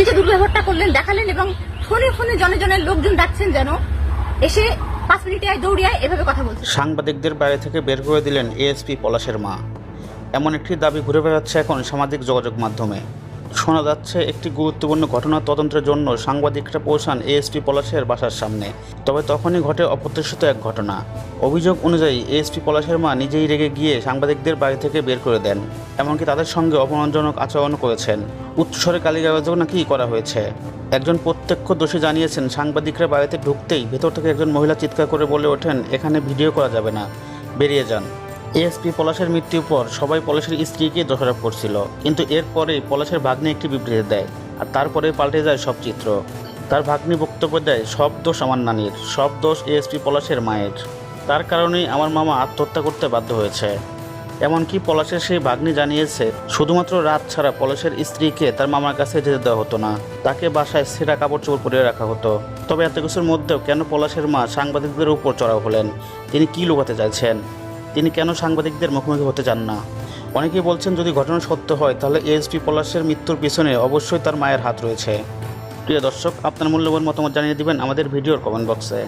উনি যে দুর্ব্যবহারটা করলেন, দেখালেন এবং ফোনে ফোনে জনে জনে লোকজন ডাকছেন যেন এসে পাঁচ মিনিটে আয় দৌড়ে এভাবে কথা বলছে সাংবাদিকদের বাইরে থেকে বের করে দিলেন এএসপি পলাশের মা। এমন একটি দাবি ঘুরে বেড়াচ্ছে এখন সামাজিক যোগাযোগ মাধ্যমে। শোনা যাচ্ছে, একটি গুরুত্বপূর্ণ ঘটনা তদন্তের জন্য সাংবাদিকরা পৌঁছান এএসপি পলাশের বাসার সামনে। তবে তখনই ঘটে অপ্রত্যাশিত এক ঘটনা। অভিযোগ অনুযায়ী, এএসপি পলাশের মা নিজেই রেগে গিয়ে সাংবাদিকদের বাড়ি থেকে বের করে দেন, এমনকি তাদের সঙ্গে অপমানজনক আচরণ করেছেন। উচ্চস্বরে গালিগালাজও নাকি করা হয়েছে? একজন প্রত্যক্ষদর্শী জানিয়েছেন, সাংবাদিকরা বাড়িতে ঢুকতেই ভেতর থেকে একজন মহিলা চিৎকার করে বলে ওঠেন, এখানে ভিডিও করা যাবে না। বেরিয়ে যান। এএসপি পলাশের মৃত্যুর পর সবাই পলাশের স্ত্রীকে দোষারোপ করছিল। কিন্তু এরপরে পলাশের ভাগ্নে একটি বিবৃতি দেয় আর তারপরে পাল্টে যায় সব চিত্র। তার ভাগ্নি বক্তব্য দেয়, সব দোষ আমার নানির, সব দোষ এএসপি পলাশের মায়ের। তার কারণেই আমার মামা আত্মহত্যা করতে বাধ্য হয়েছে। এমনকি পলাশের সেই ভাগ্নি জানিয়েছে, শুধুমাত্র রাত ছাড়া পলাশের স্ত্রীকে তার মামার কাছে যেতে দেওয়া হতো না। তাকে বাসায় সেরা কাপড় চোপড় পরিয়ে রাখা হতো। তবে এত কিছুর মধ্যেও কেন পলাশের মা সাংবাদিকদের উপর চড়াও হলেন? তিনি কী লুকাতে চাইছেন? তিনি কেন সাংবাদিকদের মুখোমুখি হতে চান না? অনেকেই বলছেন, যদি ঘটনা সত্য হয়, তাহলে এএসপি পলাশের মৃত্যুর পিছনে অবশ্যই তার মায়ের হাত রয়েছে। প্রিয় দর্শক, আপনার মূল্যবান মতামত জানিয়ে দিবেন আমাদের ভিডিওর কমেন্ট বক্সে